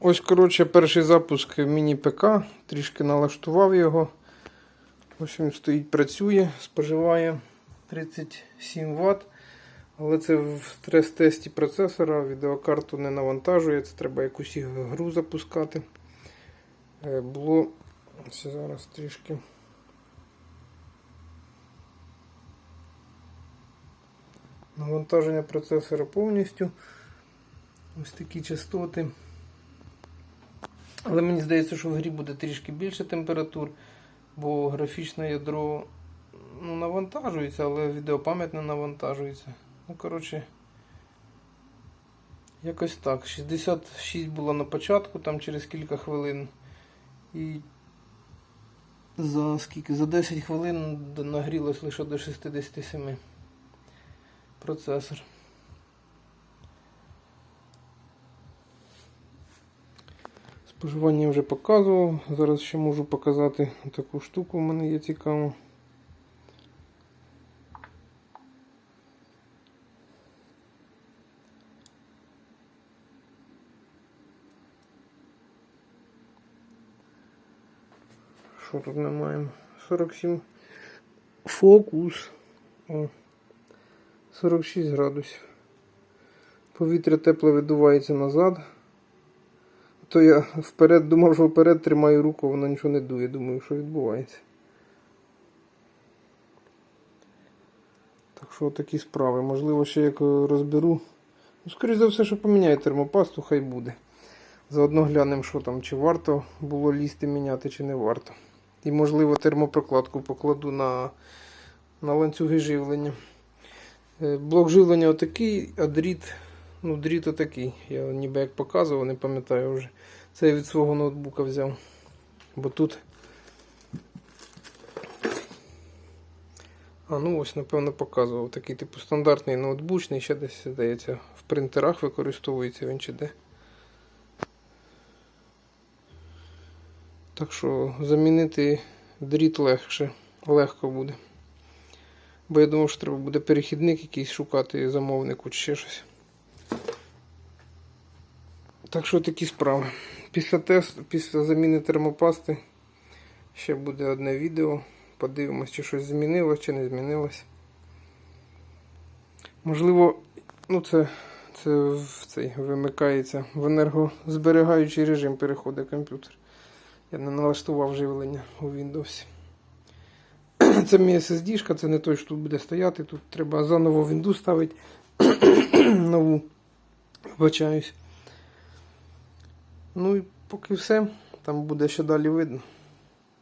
Ось, коротше, перший запуск міні-ПК. Трішки налаштував його. Ось він стоїть, працює, споживає 37 Вт. Але це в стрес-тесті процесора, відеокарту не навантажує, це треба якусь гру запускати. Е, Було ось зараз трішки. Навантаження процесора повністю. Ось такі частоти. Але мені здається, що в грі буде трішки більше температур, бо графічне ядро ну, навантажується, але відеопам'ять не навантажується. Ну, коротше, якось так. 66 було на початку, там через кілька хвилин. І за скільки? За 10 хвилин нагрілось лише до 67 процесор. Споживання я вже показував. Зараз ще можу показати таку штуку, в мене є цікаво. Що тут ми маємо? 47 фокус. О, 46 градусів. Повітря тепло видувається назад. То я вперед думав, що вперед тримаю руку, воно нічого не дує. Думаю, що відбувається. Так що такі справи. Можливо, ще як розберу. Ну, скоріше за все, що поміняю термопасту, хай буде. Заодно глянемо, що там, чи варто було лізти міняти, чи не варто. І, можливо, термопрокладку покладу на, на ланцюги живлення. Е, Блок живлення отакий, а дріт, ну, дріт отакий. Я ніби як показував, не пам'ятаю вже. Це я від свого ноутбука взяв. Бо тут. А, ну ось, напевно, показував. Такий типу стандартний ноутбучний, ще десь здається, в принтерах використовується він чи де. Так що замінити дріт легше, легко буде. Бо я думав, що треба буде перехідник якийсь шукати замовнику чи ще щось. Так що такі справи. Після тесту, після заміни термопасти ще буде одне відео. Подивимось, чи щось змінилось, чи не змінилось. Можливо, ну це, це в цей вимикається в енергозберігаючий режим переходить комп'ютер. Я не налаштував живлення у Windows. Це мій SSD, це не той, що тут буде стояти. Тут треба заново Windows ставити. Нову. Вибачаюсь. Ну і поки все. Там буде ще далі видно.